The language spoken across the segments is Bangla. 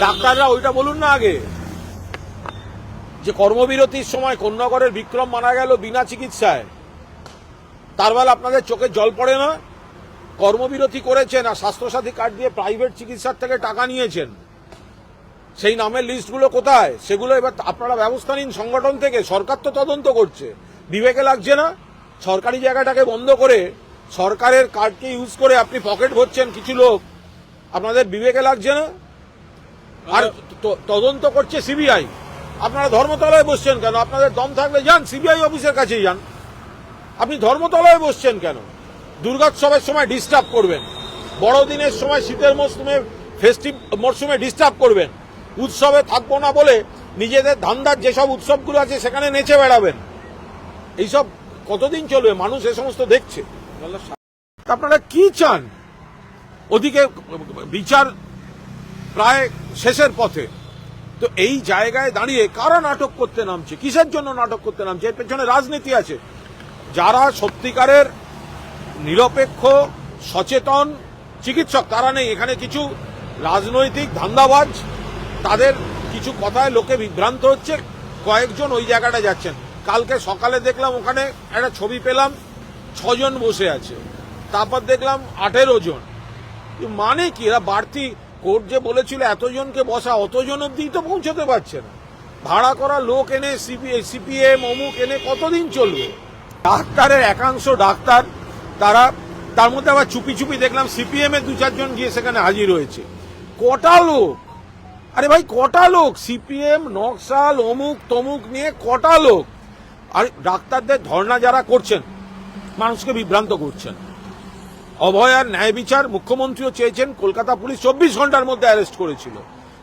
ডাক্তাররা ওইটা বলুন না আগে। যে কর্মবিরতির সময় কন্যাগরের বিক্রম মারা গেল বিনা চিকিৎসায়। তার বেলা আপনাদের চোখে জল পড়ে না? কর্মবিরতি করেছেন আর স্বাস্থ্যসাথী কার্ড দিয়ে প্রাইভেট চিকিৎসার থেকে টাকা নিয়েছেন। সেই নামের লিস্টগুলো কোথায়? সেগুলো এবার আপনারা ব্যবস্থা নিন সংগঠন থেকে। সরকার তো তদন্ত করছে। বিবেকে লাগছে না? সরকারি জায়গাটাকে বন্ধ করে সরকারের কার্ডকে ইউজ করে আপনি পকেট ভরছেন কিছু লোক। আপনাদের বিবেকে লাগছে না? আর তদন্ত করছে সিবিআই। আপনারা ধর্মতলায় বসছেন কেন? আপনাদের দম থাকলে যান, সিবিআই অফিসের কাছেই যান। আপনি ধর্মতলায় বসছেন কেন? দুর্গোৎসবের সময় ডিস্টার্ব করবেন। বড়দিনের সময় শীতের মরশুমে ফেস্টিভ মরশুমে ডিস্টার্ব করবেন। উৎসবে থাকব না বলে নিজেদের ধান্দার যেসব উৎসবগুলো আছে সেখানে নেচে বেড়াবেন। এইসব কতদিন চলবে? মানুষ এ সমস্ত দেখছে। আপনারা কি চান? ওদিকে বিচার প্রায় শেষের পথে। তো এই জায়গায় দাঁড়িয়ে কারা নাটক করতে নামছে? কিসের জন্য নাটক করতে নামছে? এর পেছনে রাজনীতি আছে। যারা সত্যিকারের নিরপেক্ষ, সচেতন চিকিৎসক, তারা নেই। এখানে কিছু রাজনৈতিক ধান্দাবাজ, তাদের কিছু কথায় লোকে বিভ্রান্ত হচ্ছে। কয়েকজন ওই জায়গাটা যাচ্ছেন। কালকে সকালে দেখলাম ওখানে একটা ছবি পেলাম, ছজন বসে আছে। তারপর দেখলাম আঠেরো জন। মানে কি? এরা বাড়তি কোর্ট যে বলেছিল এতজনকে বসা, অতজন অব্দি তো পৌঁছতে পারছে না। ভাড়া করা লোক এনে সিপিএম অমুক এনে কতদিন চলবে? ডাক্তারের একাংশ ডাক্তার, তারা, তার মধ্যে আবার চুপি চুপি দেখলাম সিপিএম এর দু চারজন গিয়ে সেখানে হাজির হয়েছে। কটা লোক? আরে ভাই, কটা লোক? সিপিএম, নকশাল, অমুক, তমুক নিয়ে কটা লোক? আর ডাক্তারদের ধর্ণা যারা করছেন, মানুষকে বিভ্রান্ত করছেন। অভয়ার ন্যায় বিচার মুখ্যমন্ত্রীও চেয়েছেন, কলকাতা পুলিশ চব্বিশ ঘণ্টার মধ্যে অ্যারেস্ট করেছিল।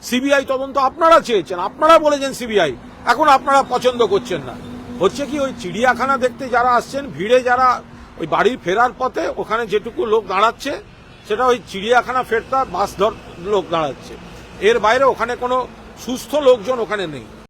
সিবিআই তদন্ত আপনারা চেয়েছেন, আপনারা বলেছেন সিবিআই, এখন আপনারা পছন্দ করছেন না। হচ্ছে কি, ওই চিড়িয়াখানা দেখতে যারা আসছেন, ভিড়ে যারা ওই বাড়ি ফেরার পথে, ওখানে যেটুকু লোক দাঁড়াচ্ছে, সেটা ওই চিড়িয়াখানা ফেরতা বাস ধর লোক দাঁড়াচ্ছে। এর বাইরে ওখানে কোনো সুস্থ লোকজন ওখানে নেই।